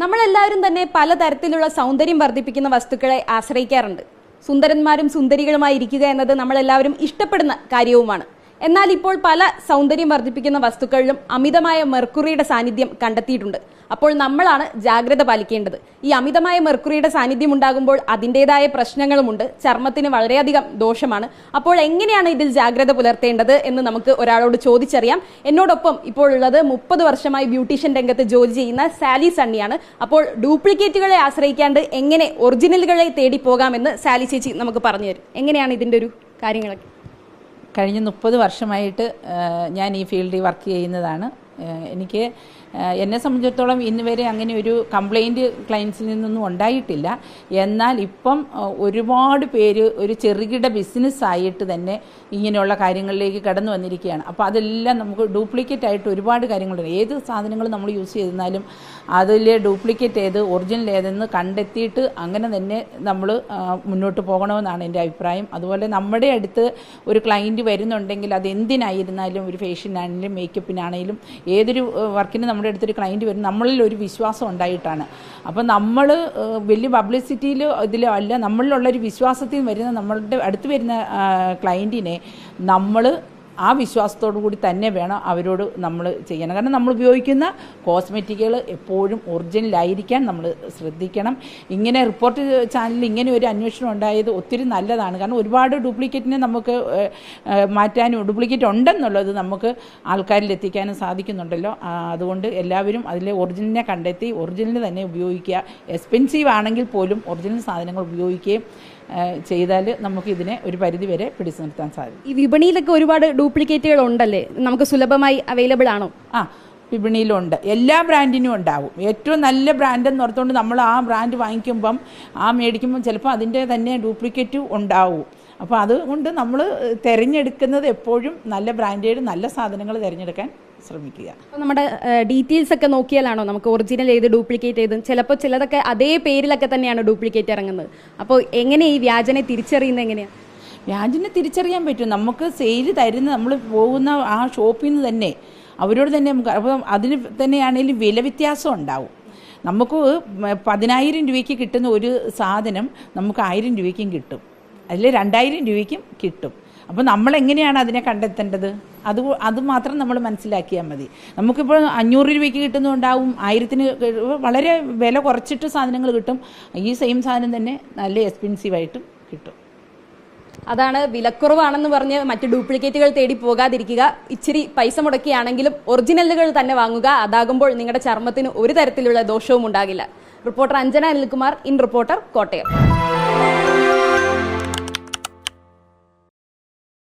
നമ്മളെല്ലാവരും തന്നെ പലതരത്തിലുള്ള സൗന്ദര്യം വർദ്ധിപ്പിക്കുന്ന വസ്തുക്കളെ ആശ്രയിക്കാറുണ്ട്. സുന്ദരന്മാരും സുന്ദരികളുമായി ഇരിക്കുക എന്നത് നമ്മളെല്ലാവരും ഇഷ്ടപ്പെടുന്ന കാര്യവുമാണ്. എന്നാൽ ഇപ്പോൾ പല സൗന്ദര്യം വർദ്ധിപ്പിക്കുന്ന വസ്തുക്കളിലും അമിതമായ മെർക്കുറിയുടെ സാന്നിധ്യം കണ്ടെത്തിയിട്ടുണ്ട്. അപ്പോൾ നമ്മളാണ് ജാഗ്രത പാലിക്കേണ്ടത്. ഈ അമിതമായ മെർക്കുറിയുടെ സാന്നിധ്യം ഉണ്ടാകുമ്പോൾ അതിന്റെതായ പ്രശ്നങ്ങളുമുണ്ട്. ചർമ്മത്തിന് വളരെയധികം ദോഷമാണ്. അപ്പോൾ എങ്ങനെയാണ് ഇതിൽ ജാഗ്രത പുലർത്തേണ്ടത് എന്ന് നമുക്ക് ഒരാളോട് ചോദിച്ചറിയാം. എന്നോടൊപ്പം ഇപ്പോൾ ഉള്ളത് മുപ്പത് വർഷമായി ബ്യൂട്ടീഷ്യൻ രംഗത്ത് ജോലി ചെയ്യുന്ന സാലി സണ്ണിയാണ്. അപ്പോൾ ഡ്യൂപ്ലിക്കേറ്റുകളെ ആശ്രയിക്കാണ്ട് എങ്ങനെ ഒറിജിനലുകളെ തേടി പോകാമെന്ന് സാലി ചേച്ചി നമുക്ക് പറഞ്ഞു തരും. എങ്ങനെയാണ് ഇതിന്റെ ഒരു കാര്യങ്ങളൊക്കെ? കഴിഞ്ഞ മുപ്പത് വർഷമായിട്ട് ഞാൻ ഈ ഫീൽഡിൽ വർക്ക് ചെയ്യുന്നതാണ്. എനിക്ക് എന്നെ സംബന്ധിച്ചിടത്തോളം ഇന്ന് വരെ അങ്ങനെ ഒരു കംപ്ലൈന്റ് ക്ലയൻസിൽ നിന്നൊന്നും ഉണ്ടായിട്ടില്ല. എന്നാൽ ഇപ്പം ഒരുപാട് പേര് ഒരു ചെറുകിട ബിസിനസ്സായിട്ട് തന്നെ ഇങ്ങനെയുള്ള കാര്യങ്ങളിലേക്ക് കടന്നു വന്നിരിക്കുകയാണ്. അപ്പോൾ അതെല്ലാം നമുക്ക് ഡ്യൂപ്ലിക്കേറ്റ് ആയിട്ട് ഒരുപാട് കാര്യങ്ങളുണ്ട്. ഏത് സാധനങ്ങൾ നമ്മൾ യൂസ് ചെയ്തിരുന്നാലും അതിൽ ഡ്യൂപ്ലിക്കേറ്റ് ഏത് ഒറിജിനൽ ഏതെന്ന് കണ്ടെത്തിയിട്ട് അങ്ങനെ തന്നെ നമ്മൾ മുന്നോട്ട് പോകണമെന്നാണ് എന്റെ അഭിപ്രായം. അതുപോലെ നമ്മുടെ അടുത്ത് ഒരു ക്ലയന്റ് വരുന്നുണ്ടെങ്കിൽ അത് എന്തിനായിരുന്നാലും ഒരു ഫേഷ്യനാണെങ്കിലും മേക്കപ്പിനാണെങ്കിലും ഏതൊരു വർക്കിന് നമ്മുടെ അടുത്തൊരു ക്ലയന്റ് വരും നമ്മളിൽ ഒരു വിശ്വാസം ഉണ്ടായിട്ടാണ്. അപ്പോൾ നമ്മൾ വലിയ പബ്ലിസിറ്റിയിലോ ഇതിലോ അല്ല നമ്മളിലുള്ളൊരു വിശ്വാസത്തിൽ വരുന്ന നമ്മളുടെ അടുത്ത് വരുന്ന ക്ലയന്റിനെ നമ്മൾ ആ വിശ്വാസത്തോടു കൂടി തന്നെ വേണം അവരോട് നമ്മൾ ചെയ്യണം. കാരണം നമ്മൾ ഉപയോഗിക്കുന്ന കോസ്മെറ്റിക്കുകൾ എപ്പോഴും ഒറിജിനലായിരിക്കാൻ നമ്മൾ ശ്രദ്ധിക്കണം. ഇങ്ങനെ റിപ്പോർട്ട് ചാനലിൽ ഇങ്ങനെ ഒരു അന്വേഷണം ഉണ്ടായത് ഒത്തിരി നല്ലതാണ്. കാരണം ഒരുപാട് ഡ്യൂപ്ലിക്കേറ്റിനെ നമുക്ക് മാറ്റാനും ഡ്യൂപ്ലിക്കേറ്റ് ഉണ്ടെന്നുള്ളത് നമുക്ക് ആൾക്കാരിൽ എത്തിക്കാനും സാധിക്കുന്നുണ്ടല്ലോ. അതുകൊണ്ട് എല്ലാവരും അതിലെ ഒറിജിനലിനെ കണ്ടെത്തി ഒറിജിനൽ തന്നെ ഉപയോഗിക്കുക. എക്സ്പെൻസീവ് ആണെങ്കിൽ പോലും ഒറിജിനൽ സാധനങ്ങൾ ഉപയോഗിക്കുകയും ചെയ്താൽ നമുക്ക് ഇതിനെ ഒരു പരിധി വരെ പിടിച്ചു നിർത്താൻ സാധിക്കും. ഈ വിപണിയിലൊക്കെ ഒരുപാട് ഡ്യൂപ്ലിക്കേറ്റുകൾ ഉണ്ടല്ലേ നമുക്ക് സുലഭമായി അവൈലബിൾ ആണോ? ആ വിപണിയിലുണ്ട്. എല്ലാ ബ്രാൻഡിനും ഉണ്ടാവും. ഏറ്റവും നല്ല ബ്രാൻഡ് എന്ന് ഓർത്തുകൊണ്ട് നമ്മൾ ആ ബ്രാൻഡ് വാങ്ങിക്കുമ്പം ആ മേടിക്കുമ്പം ചിലപ്പോൾ അതിന്റെ തന്നെ ഡ്യൂപ്ലിക്കേറ്റ് ഉണ്ടാവും. അപ്പോൾ അതുകൊണ്ട് നമ്മൾ തിരഞ്ഞെടുക്കുന്നത് എപ്പോഴും നല്ല ബ്രാൻഡേഡ് നല്ല സാധനങ്ങൾ തിരഞ്ഞെടുക്കാൻ ശ്രമിക്കുക. അപ്പോൾ നമ്മുടെ ഡീറ്റെയിൽസ് ഒക്കെ നോക്കിയാലാണോ നമുക്ക് ഒറിജിനൽ ഏത് ഡ്യൂപ്ലിക്കേറ്റ് ചെയ്ത് ചിലപ്പോൾ ചിലതൊക്കെ അതേ പേരിലൊക്കെ തന്നെയാണ് ഡ്യൂപ്ലിക്കേറ്റ് ഇറങ്ങുന്നത്. അപ്പോൾ എങ്ങനെ ഈ വ്യാജനെ തിരിച്ചറിയുന്നത് എങ്ങനെയാണ് വ്യാജിനെ തിരിച്ചറിയാൻ പറ്റും. നമുക്ക് സെയിൽ തരുന്ന നമ്മൾ പോകുന്ന ആ ഷോപ്പിൽ നിന്ന് തന്നെ അവരോട് തന്നെ നമുക്ക് അപ്പം അതിന് തന്നെയാണെങ്കിലും വില വ്യത്യാസം ഉണ്ടാവും. നമുക്ക് പതിനായിരം രൂപയ്ക്ക് കിട്ടുന്ന ഒരു സാധനം നമുക്ക് ആയിരം രൂപയ്ക്കും കിട്ടും. അതിൽ രണ്ടായിരം രൂപയ്ക്കും കിട്ടും. അപ്പോൾ നമ്മൾ എങ്ങനെയാണ് അതിനെ കണ്ടെത്തേണ്ടത്? അത് അത് മാത്രം നമ്മൾ മനസ്സിലാക്കിയാൽ മതി. നമുക്കിപ്പോൾ അഞ്ഞൂറ് രൂപയ്ക്ക് കിട്ടുന്നുണ്ടാവും ആയിരത്തിന് വളരെ വില കുറച്ചിട്ട് സാധനങ്ങൾ കിട്ടും. ഈ സെയിം സാധനം തന്നെ നല്ല എക്സ്പെൻസീവായിട്ടും കിട്ടും. അതാണ് വിലക്കുറവാണെന്ന് പറഞ്ഞ് മറ്റ് ഡ്യൂപ്ലിക്കേറ്റുകൾ തേടി പോകാതിരിക്കുക. ഇച്ചിരി പൈസ മുടക്കിയാണെങ്കിലും ഒറിജിനലുകൾ തന്നെ വാങ്ങുക. അതാകുമ്പോൾ നിങ്ങളുടെ ചർമ്മത്തിന് ഒരു തരത്തിലുള്ള ദോഷവും ഉണ്ടാകില്ല. Reporter Anjana Anilkumar in reporter Kottayam.